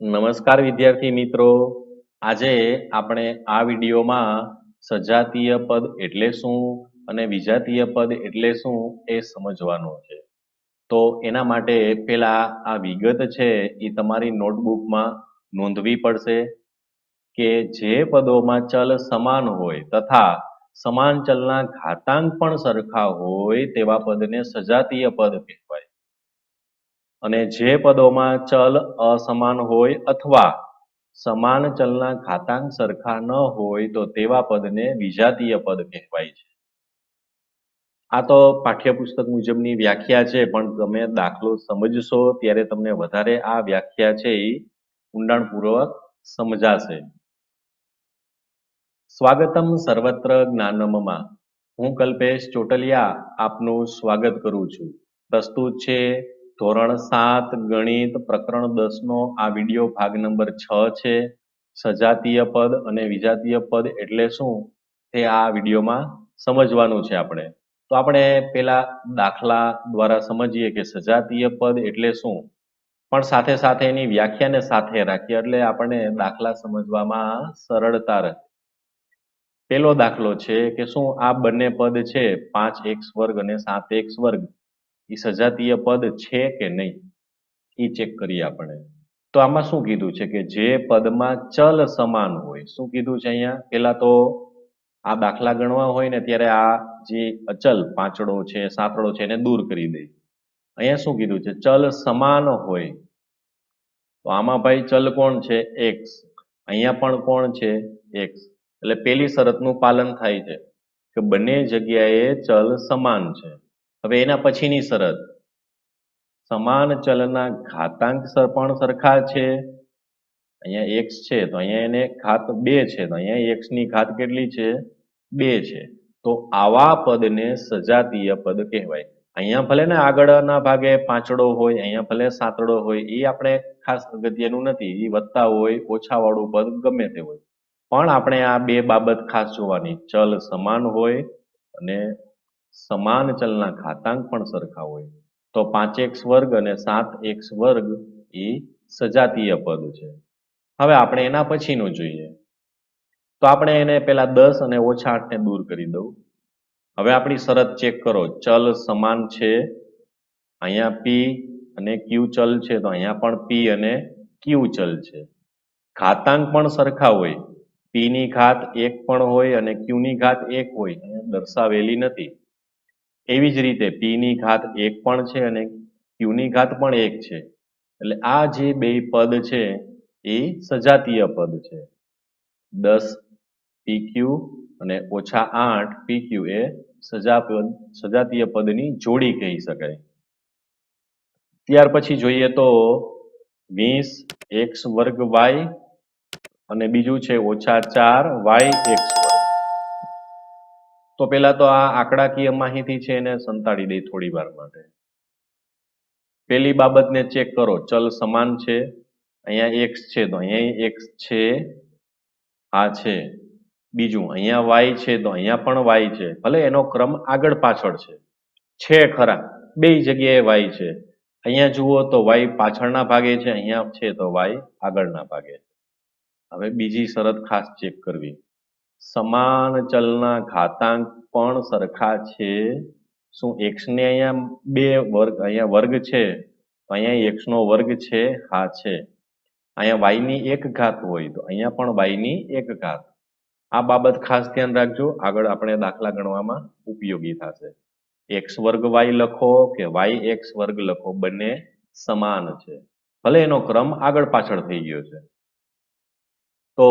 નમસ્કાર વિદ્યાર્થી મિત્રો. આજે આપણે આ વિડીયોમાં સજાતીય પદ એટલે શું અને વિજાતીય પદ એટલે શું એ સમજવાનું છે. તો એના માટે પેલા આ વિગત છે એ તમારી નોટબુકમાં નોંધવી પડશે કે જે પદોમાં ચલ સમાન હોય તથા સમાન ચલના ઘાતાંક પણ સરખા હોય તેવા પદને સજાતીય પદ કહેવાય. અને જે પદોમાં ચલ અસમાન હોય અથવા સમાન ચલના ઘાતાંક સરખા ન હોય તો તેવા પદને વિજાતીય પદ કહેવાય છે. આ તો પાઠ્યપુસ્તક મુજબની વ્યાખ્યા છે, પણ તમે દાખલો સમજશો ત્યારે તમને વધારે આ વ્યાખ્યા છે એ ઊંડાણપૂર્વક સમજાશે. સ્વાગતમ સર્વત્ર જ્ઞાનમમાં. હું કલ્પેશ ચોટલિયા આપનું સ્વાગત કરું છું. પ્રસ્તુત છે ધોરણ સાત ગણિત પ્રકરણ દસ નો આ વીડિયો ભાગ નંબર છ છે. સજાતીય પદ અને વિજાતીય પદ એટલે શું? તે આ વિડીયોમાં સમજવાનું છે આપણે. તો આપણે પેલા દાખલા દ્વારા સમજીએ કે સજાતીય પદ એટલે શું? પણ સાથે સાથે એની વ્યાખ્યાને સાથે રાખીએ એટલે આપણને દાખલા સમજવામાં સરળતા રહે. પેલો દાખલો છે કે શું આ બંને પદ છે? પાંચ એક્સ વર્ગ અને સાત એક્સ વર્ગ એ સજાતીય પદ છે કે નહીં? એ ચેક કરીએ આપણે. તો આમાં શું કીધું છે કે જે પદમાં ચલ સમાન હોય, શું કીધું છે અહીંયા? પેલા તો આ દાખલા ગણવા હોય ને ત્યારે આ જે અચલ પાંચડો છે સાતડો છે એને દૂર કરી દે. અહીંયા શું કીધું છે? ચલ સમાન હોય. તો આમાં ભાઈ ચલ કોણ છે? એક્સ અહીંયા પણ કોણ છે? એક્સ એટલે પેલી શરતનું પાલન થાય છે કે બંને જગ્યાએ ચલ સમાન છે. હવે એના પછીની શરત. સમાન ચલના ઘાતાંક પણ સરખા છે. અહીંયા એક્સ છે, તો અહીંયા એને ઘાત બે છે, તો અહીંયા એક્સની ઘાત કેટલી છે? બે છે. તો આવા પદને સજાતીય પદ કહેવાય. અહીંયા ભલે ને આગળના ભાગે પાંચડો હોય, અહીંયા ભલે સાતડો હોય, એ આપણે ખાસ અગત્યનું નથી. એ વધતા હોય ઓછા વાળું પદ ગમે તે હોય. પણ આપણે આ બે બાબત ખાસ જોવાની. ચલ સમાન હોય અને સમાન ચલના ઘાતાંક પણ સરખા હોય, તો પાંચ એક્સ વર્ગ અને સાત એક્સ વર્ગ એ સજાતીય પદ છે. હવે આપણે એના પછીનું જોઈએ. તો આપણે એને પેલા દસ અને ઓછા આઠને દૂર કરી દઉં. હવે આપણી શરત ચેક કરો, ચલ સમાન છે, અહીંયા પી અને ક્યુ ચલ છે, તો અહીંયા પણ પી અને ક્યુ ચલ છે. ઘાતાંક પણ સરખા હોય પી ની ઘાત એક પણ હોય અને ક્યુ ની ઘાત એક હોય દર્શાવેલી નથી. એવી જ રીતે પી ની ઘાત એક પણ છે અને ક્યુ ની ઘાત પણ એક છે. એટલે આ જે બે પદ છે, એ સજાતીય પદ છે. દસ પીક્યુ અને ઓછા આઠ પીક્યુ એ સજા પદ, સજાતીય પદની જોડી કહી શકાય. ત્યાર પછી જોઈએ તો વીસ એક્સ વર્ગ વાય અને બીજું છે ઓછા ચાર વાય એક્સ. તો પેલા તો આ આંકડાકીય માહિતી છે એને સંતાડી દઈ થોડી વાર માટે. પેલી બાબતને ચેક કરો, ચલ સમાન છે, અહીંયા એક્સ છે, તો અહીંયા એક્સ છે, આ છે. બીજું, અહીંયા વાય છે, તો અહીંયા પણ વાય છે. ભલે એનો ક્રમ આગળ પાછળ છે. છે ખરા, બે જગ્યાએ વાય છે. અહીંયા જુઓ તો વાય પાછળના ભાગે છે, અહીંયા છે તો વાય આગળના ભાગે હવે બીજી શરત ખાસ ચેક કરવી. સમાન ચલના ઘાતાંક પણ સરખા છે. શું એક્સ ને અહીંયા બે વર્ગ, અહીંયા વર્ગ છે? અહીંયા એક્સ નો વર્ગ છે, હા છે. અહીંયા વાયની એક ઘાત હોય તો અહીંયા પણ વાયની એક ઘાત. આ બાબત ખાસ ધ્યાન રાખજો. આગળ આપણે દાખલા ગણવામાં ઉપયોગી થશે. એક્સ વર્ગ વાય લખો કે વાય એક્સ વર્ગ લખો બંને સમાન છે. ભલે એનો ક્રમ આગળ પાછળ થઈ ગયો છે. તો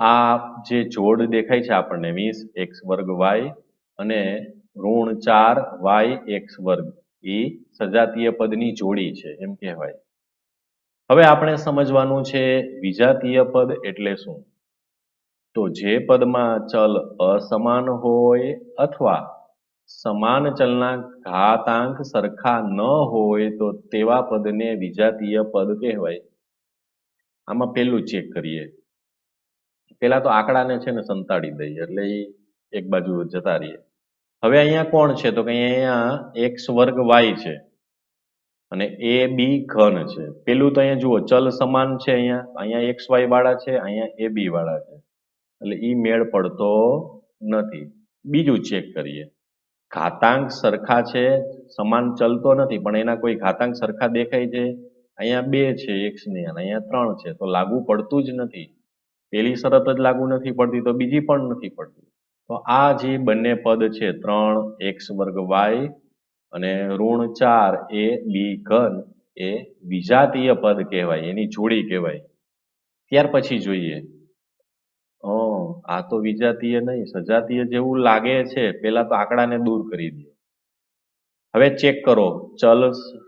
આ જે જોડ દેખાય છે આપણને વીસ એક્સ વર્ગ વાય અને ઋણ ચાર વાય એક્સ વર્ગ, એ સજાતીય પદની જોડી છે એમ કહેવાય. હવે આપણે સમજવાનું છે વિજાતીય પદ એટલે શું? તો જે પદમાં ચલ અસમાન હોય અથવા સમાન ચલના ઘાતાંક સરખા ન હોય તો તેવા પદને વિજાતીય પદ કહેવાય. આમાં પેલું ચેક કરીએ. પેલા તો આંકડાને છે ને સંતાડી દઈએ, એટલે એ એક બાજુ જતા રહીએ. હવે અહીંયા કોણ છે? તો કે અહીંયા એક્સ વર્ગ વાય છે અને એ બી ઘન છે. પેલું તો અહીંયા જુઓ, ચલ સમાન છે અહીંયા. અહીંયા એક્સ વાય વાળા છે, અહીંયા એ બી વાળા છે. એટલે ઈ મેળ પડતો નથી. બીજું ચેક કરીએ. ઘાતાંક સરખા છે, સમાન ચલતો નથી, પણ એના કોઈ ઘાતાંક સરખા દેખાય છે? અહીંયા બે છે એક્સની અને અહીંયા ત્રણ છે. તો લાગુ પડતું જ નથી. પેલી શરત જ લાગુ નથી પડતી, તો બીજી પણ નથી પડતી. તો આ જે બંને પદ છે, ત્રણ એક્સ વર્ગ વાય અને ઋણ ચાર એ બી ઘન એ વિજાતીય પદ કહેવાય, એની જોડી કહેવાય. ત્યાર પછી જોઈએ. આ તો વિજાતીય નહીં, સજાતીય જેવું લાગે છે, પેલા તો આંકડાને દૂર કરી દો. હવે ચેક કરો, ચલ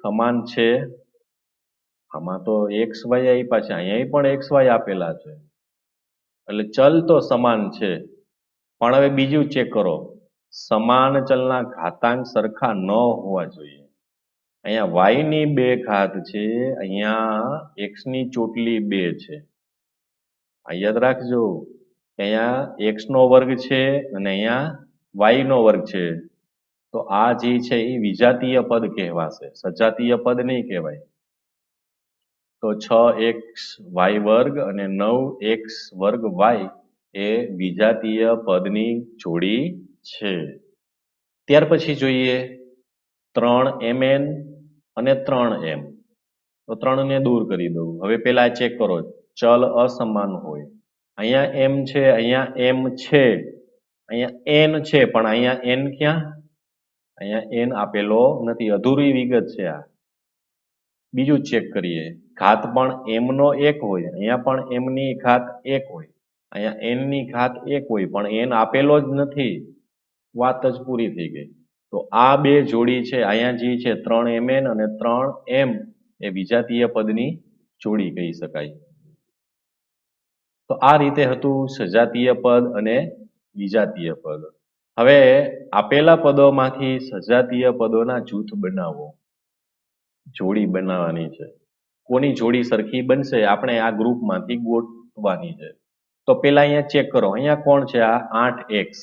સમાન છે? આમાં તો એક્સ વાય આપ્યા છે અહીંયા પણ એક્સ વાય આપેલા છે. એટલે ચલ તો સમાન છે. પણ હવે બીજું ચેક કરો. સમાન ચલના ઘાતાંક સરખા ન હોવા જોઈએ. અહીંયા વાયની બે ઘાત છે, અહીંયા એક્સની ચોટલી બે છે. આ યાદ રાખજો. અહીંયા એક્સ નો વર્ગ છે અને અહીંયા વાય નો વર્ગ છે. તો આ જે છે એ વિજાતીય પદ કહેવાશે. સજાતીય પદ નહીં કહેવાય. તો છ એક્સ વાય વર્ગ અને નવ એક્સ વર્ગ વાય એ વિજાતીય પદની જોડી છે. ત્યાર પછી જોઈએ ત્રણ એમ એન અને ત્રણ એમ. તો ત્રણને દૂર કરી દઉં. હવે પેલા ચેક કરો. ચલ અસમાન હોય. અહીંયા એમ છે, અહીંયા એમ છે. અહીંયા એન છે, પણ અહીંયા એન ક્યાં? અહીંયા એન આપેલો નથી. અધૂરી વિગત છે આ. બીજું ચેક કરીએ. ઘાત પણ એમનો એક હોય, અહીંયા પણ એમની ઘાત એક હોય, અહીંયા એનની ઘાત એક હોય, પણ એન આપેલો જ નથી. વાત જ પૂરી થઈ ગઈ. તો આ બે જોડી છે, અહીંયા જે છે, ત્રણ એમ એન અને ત્રણ એમ, એ વિજાતીય પદની જોડી કહી શકાય. તો આ રીતે હતું સજાતીય પદ અને વિજાતીય પદ. હવે આપેલા પદોમાંથી સજાતીય પદોના જૂથ બનાવો. જોડી બનાવવાની છે. કોની જોડી સરખી બનશે આપણે આ ગ્રુપમાંથી ગોઠવાની છે. તો પેલા અહીંયા ચેક કરો, અહીંયા કોણ છે આ આઠ એક્સ?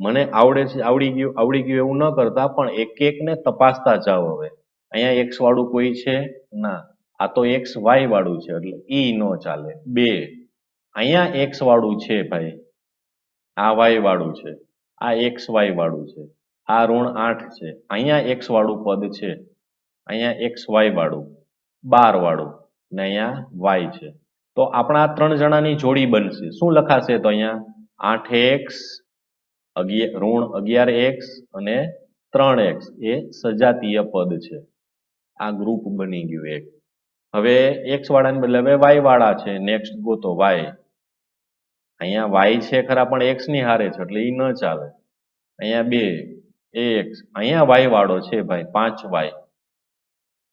મને આવડે છે, આવડી ગયું આવડી ગયું એવું ન કરતા, પણ એક એક ને તપાસતા જાઓ હવે. અહીંયા એક્સ વાળું કોઈ છે? ના. આ તો એક્સ વાય વાળું છે, એટલે ઈ નો ચાલે. બે. અહીંયા એક્સ વાળું છે ભાઈ. આ વાય વાળું છે. આ એક્સ વાય વાળું છે. આ ઋણ આઠ છે. અહીંયા એક્સ વાળું પદ છે. અહીંયા એક્સ વાય વાળું. બાર વાળું ને અહીંયા વાય છે. તો આપણા ત્રણ જણાની જોડી બનશે. શું લખાશે તો અહીંયા? આઠ એક્સ ઋણ અગિયાર એક્સ અને ત્રણ એક્સ. એ સજાતીય પદ છે. આ ગ્રુપ બની ગયું એક. હવે એક્સ વાળાને બદલે હવે વાય વાળા છે. નેક્સ્ટ ગોતો વાય અહીંયા વાય છે ખરા, પણ એક્સની હારે છે, એટલે એ ન ચાલે. અહીંયા બે એક્સ અહીંયા વાય વાળો છે ભાઈ, પાંચ વાય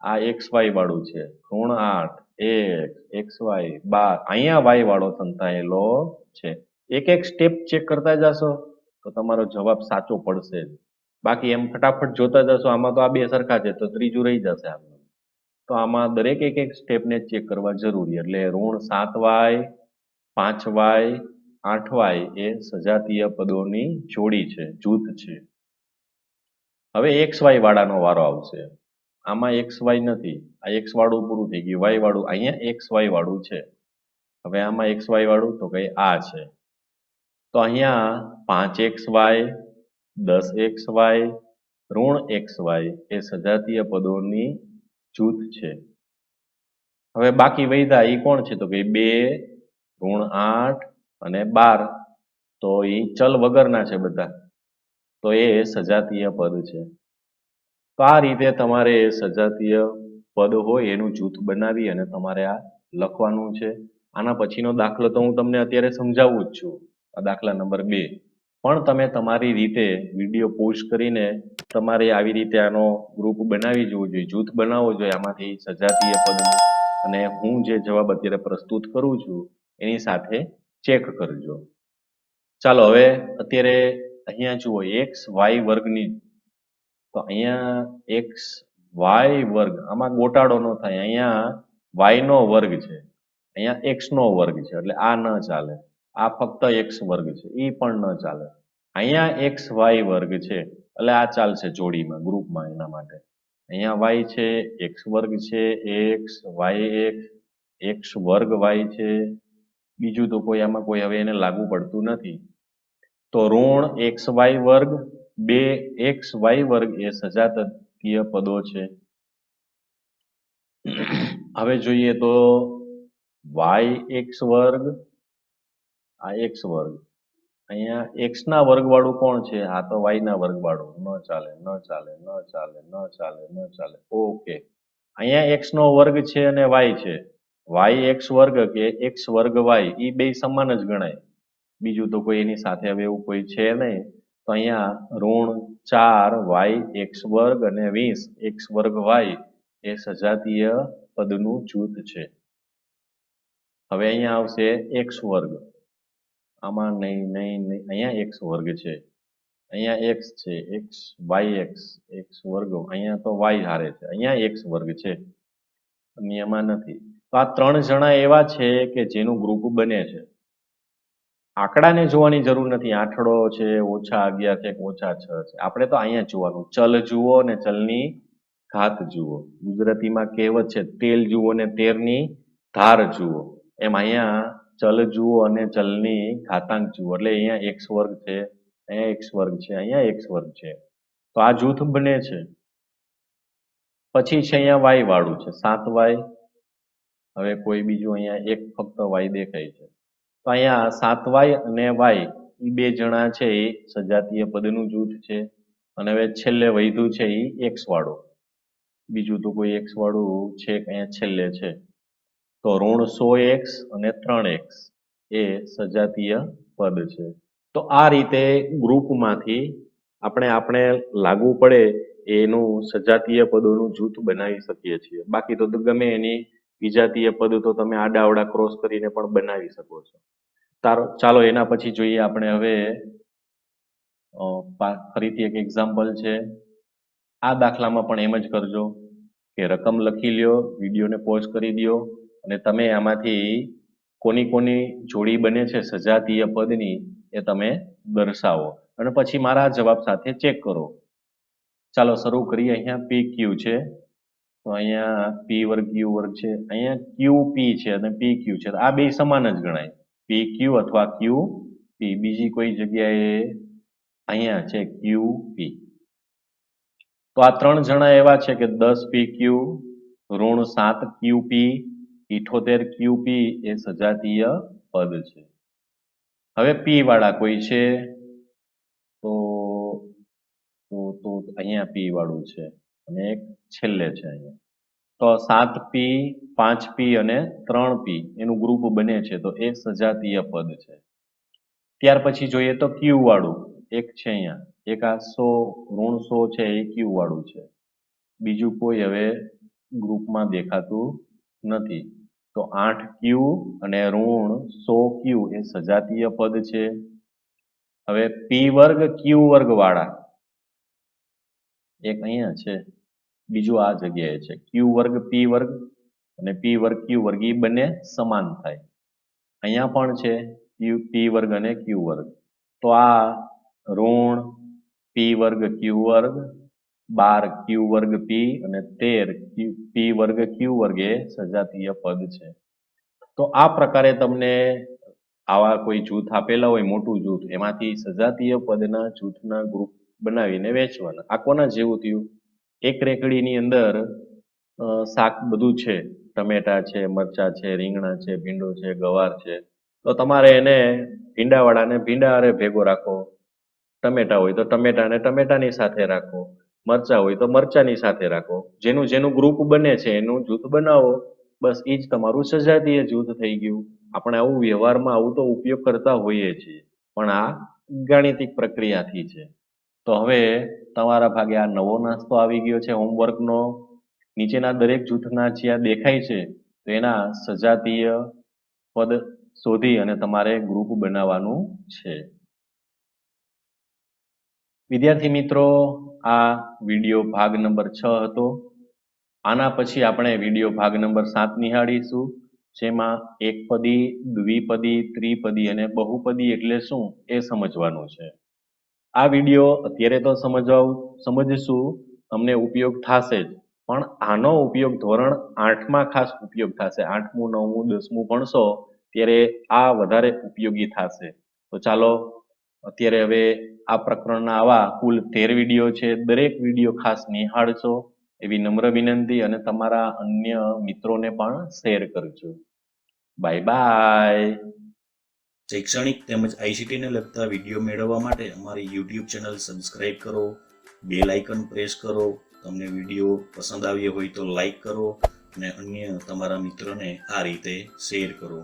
આ એક્સ વાય વાળું છે. ઋણ આઠ, એક એક્સ વાય બાર. અહીંયા વાય વાળો સંતાયેલો છે. એક એક સ્ટેપ ચેક કરતા જશો તો તમારો જવાબ સાચો પડશે જ. બાકી એમ ફટાફટ જોતા જશો, આમાં તો આ બે સરખા છે, તો ત્રીજું રહી જશે આમાં. તો આમાં દરેક એક એક સ્ટેપને ચેક કરવા જરૂરી, એટલે ઋણ સાત વાય, પાંચ વાય, આઠ વાય એ સજાતીય પદોની જોડી છે, જૂથ છે. હવે એક્સ વાય વાળાનો વારો આવશે. આમાં એક્સ વાય નથી. આ એક્સ વાળું પૂરું થઈ ગયું. વાય વાળું, અહીંયા એક્સ વાય વાળું છે. હવે આમાં એક્સ વાય વાળું તો કઈ આ છે. તો અહીંયા પાંચ એક્સ વાય દસ એક્સ વાય ઋણ એક્સ વાય એ સજાતીય પદોની જૂથ છે. હવે બાકી વૈધા એ કોણ છે? તો કે બે, ઋણ આઠ અને બાર. તો એ ચલ વગરના છે બધા. તો એ સજાતીય પદ છે. તો આ રીતે તમારે સજાતીય પદ હોય એનું જૂથ બનાવી અને તમારે આ લખવાનું છે. આના પછીનો દાખલો તો હું તમને અત્યારે સમજાવું જ છું, આ દાખલા નંબર બે. પણ તમે તમારી રીતે વીડિયો પોસ્ટ કરીને તમારે આવી રીતે આનો ગ્રુપ બનાવી જવું જોઈએ, જૂથ બનાવવો જોઈએ આમાંથી સજાતીય પદનું. અને હું જે જવાબ અત્યારે પ્રસ્તુત કરું છું, એની સાથે ચેક કરજો. ચાલો, હવે અત્યારે અહીંયા જુઓ, એક્સ, વાય વર્ગની તો અહીંયા એક્સ વાય વર્ગ, આમાં ગોટાળો ન થાય, અહીંયા વાય નો વર્ગ છે. અહીંયા એક્સ નો વર્ગ છે, એટલે આ ન ચાલે. આ ફક્ત એક્સ વર્ગ છે એ પણ ન ચાલે. અહીંયા એક્સ વાય વર્ગ છે, એટલે આ ચાલશે જોડીમાં, ગ્રુપમાં એના માટે. અહીંયા વાય છે એક્સ વર્ગ છે એક્સ વાય એક્સ એક્સ વર્ગ વાય છે. બીજું તો કોઈ આમાં કોઈ હવે એને લાગુ પડતું નથી. તો ઋણ એક્સ વાય વર્ગ બે એક્સ વાય વર્ગ એ સજાતીય પદો છે. હવે જોઈએ તો વાય એક્સ વર્ગ, આ એક્સ વર્ગ. અહીંયા એક્સ ના વર્ગ વાળું કોણ છે? આ તો વાય ના વર્ગ ન ચાલે ન ચાલે ન ચાલે ન ચાલે ન ચાલે. ઓકે. અહીંયા એક્સ નો વર્ગ છે અને વાય છે. વાય એક્સ વર્ગ કે એક્સ વર્ગ વાય એ બે સમાન જ ગણાય. બીજું તો કોઈ એની સાથે હવે એવું કોઈ છે નહીં. તો અહીંયા ઋણ ચાર વાય એક્સ વર્ગ અને વીસ એક્સ વર્ગ વાય એ સજાતીય પદનું જૂથ છે. હવે અહીંયા આવશે એક્સ વર્ગ. આમાં નહીં નહીં નહીં, અહીંયા એક્સ વર્ગ છે. અહીંયા એક્સ છે, એક્સ વાય એક્સ એક્સ વર્ગ, અહીંયા તો વાય હારે છે. અહીંયા એક્સ વર્ગ છે. અન્યમાં નથી. તો આ ત્રણ જણા એવા છે કે જેનું ગ્રુપ બને છે. આંકડાને જોવાની જરૂર નથી. આઠડો છે, ઓછા અગિયાર છે, ઓછા છ છે. આપણે તો અહીંયા જોવાનું. ચલ જુઓ ને ચલની ઘાત જુઓ. ગુજરાતીમાં કહેવત છે, તેલ જુઓ ને તેરની ધાર જુઓ. એમ અહીંયા ચલ જુઓ અને ચલની ઘાતાંક જુઓ. એટલે અહીંયા એક્સ વર્ગ છે, અહીંયા એક્સ વર્ગ છે, અહીંયા એક્સ વર્ગ છે. તો આ જૂથ બને છે. પછી છે અહીંયા વાય વાળું છે, સાત વાય. હવે કોઈ બીજું અહીંયા એક ફક્ત વાય દેખાય છે. તો અહીંયા સાત વાય અને વાય એ બે જણા છે, એ સજાતીય પદનું જૂથ છે. અને હવે છેલ્લે વધ્યું છે એ એક્સ વાળું. બીજું તો કોઈ એક્સ વાળું છે અહીંયા છેલ્લે છે. તો ઋણ સો એક્સ અને ત્રણ એક્સ એ સજાતીય પદ છે. તો આ રીતે ગ્રુપમાંથી આપણે આપણે લાગુ પડે એનું સજાતીય પદોનું જૂથ બનાવી શકીએ છીએ. બાકી તો ગમે એની વિજાતીય પદ તો તમે આડાવડા ક્રોસ કરીને પણ બનાવી શકો છો. તારો, ચાલો એના પછી જોઈએ આપણે હવે ફરીથી એક એક્ઝામ્પલ છે. આ દાખલામાં પણ એમ જ કરજો કે રકમ લખી લ્યો, વિડીયોને પોઝ કરી દ્યો અને તમે આમાંથી કોની કોની જોડી બને છે સજાતીય પદની એ તમે દર્શાવો. અને પછી મારા જવાબ સાથે ચેક કરો. ચાલો શરૂ કરીએ. અહીંયા પી ક્યુ છે. તો અહીંયા પી વર્ગ ક્યુ વર્ગ છે. અહીંયા ક્યુ પી છે અને પી ક્યુ છે. આ બે સમાન જ ગણાય. પી ક્યુ અથવા ક્યુ પી બીજી કોઈ જગ્યાએ અહીંયા છે ક્યુ પી તો આ ત્રણ જણા એવા છે કે દસ પી ક્યુ ઋણ સાત ક્યુ પી ઇઠોતેર ક્યુ પી એ સજાતીય પદ છે. હવે પી વાળા કોઈ છે? તો તો અહીંયા પી વાળું છે અને એક છેલ્લે છે અહીંયા. તો સાત પી, પાંચ પી અને ત્રણ પી એનું ગ્રુપ બને છે. તો એ સજાતીય પદ છે. ત્યાર પછી જોઈએ તો ક્યુ વાળું એક છે અહીંયા. એક આ સો, ઋણ સો છે, એ ક્યુ વાળું છે. બીજું કોઈ હવે ગ્રુપમાં દેખાતું નથી. તો આઠ ક્યુ અને ઋણ સો ક્યુ એ સજાતીય પદ છે. હવે પી વર્ગ ક્યુ વર્ગ વાળા. એક અહીંયા છે. બીજું આ જગ્યાએ છે. ક્યુ વર્ગ પી વર્ગ અને પી વર્ગ ક્યુ વર્ગ એ બંને સમાન થાય. અહીંયા પણ છે ક્યુ પી વર્ગ અને ક્યુ વર્ગ. તો આ ઋણ પી વર્ગ ક્યુ વર્ગ, બાર ક્યુ વર્ગ પી અને તેર પી વર્ગ ક્યુ વર્ગ એ સજાતીય પદ છે. તો આ પ્રકારે તમને આવા કોઈ જૂથ આપેલા હોય, મોટું જૂથ, એમાંથી સજાતીય પદના જૂથના ગ્રુપ બનાવીને વેચવાના. આ કોના જેવું થયું? એક રેકડીની અંદર શાક બધું છે. ટમેટા છે, મરચા છે, રીંગણા છે, ભીંડો છે, ગવાર છે. તો તમારે એને ભીંડાવાળાને ભીંડા અરે ભેગો રાખો. ટમેટા હોય તો ટમેટાને ટમેટાની સાથે રાખો. મરચા હોય તો મરચાની સાથે રાખો. જેનું જેનું ગ્રુપ બને છે, એનું જૂથ બનાવો. બસ એ જ તમારું સજાતીય જૂથ થઈ ગયું. આપણે આવું વ્યવહારમાં આવું તો ઉપયોગ કરતા હોઈએ છીએ. પણ આ ગાણિતિક પ્રક્રિયાથી છે. તો હવે તમારા ભાગે આ નવો નાસ્તો આવી ગયો છે હોમવર્કનો નીચેના દરેક જૂથના જ્યાં દેખાય છે, તો સજાતીય પદ શોધી અને તમારે ગ્રુપ બનાવવાનું છે. વિદ્યાર્થી મિત્રો, આ વિડિયો ભાગ નંબર છ હતો. આના પછી આપણે વીડિયો ભાગ નંબર સાત નિહાળીશું, જેમાં એકપદી દ્વિપદી, ત્રિપદી અને બહુપદી એટલે શું એ સમજવાનું છે. આ વીડિયો અત્યારે તો સમજવા સમજશું, તમને ઉપયોગ થશે જ. પણ આનો ઉપયોગ ધોરણ આઠમાં ખાસ ઉપયોગ થશે. આઠમું, નવમું, દસમું ભણશો, ત્યારે આ વધારે ઉપયોગી થશે. તો ચાલો, અત્યારે હવે આ પ્રકરણના આવા કુલ તેર વીડિયો છે. દરેક વીડિયો ખાસ નિહાળશો એવી નમ્ર વિનંતી અને તમારા અન્ય મિત્રોને પણ શેર કરજો. Bye bye. શૈક્ષણિક તેમજ આઈસીટીને લગતા વીડિયો મેળવવા માટે અમારી યુટ્યુબ ચેનલ સબસ્ક્રાઇબ કરો, બેલ આઇકન પ્રેસ કરો, તમને વીડિયો પસંદ આવ્યો હોય તો લાઈક કરો અને અન્ય તમારા મિત્રોને આ રીતે શેર કરો.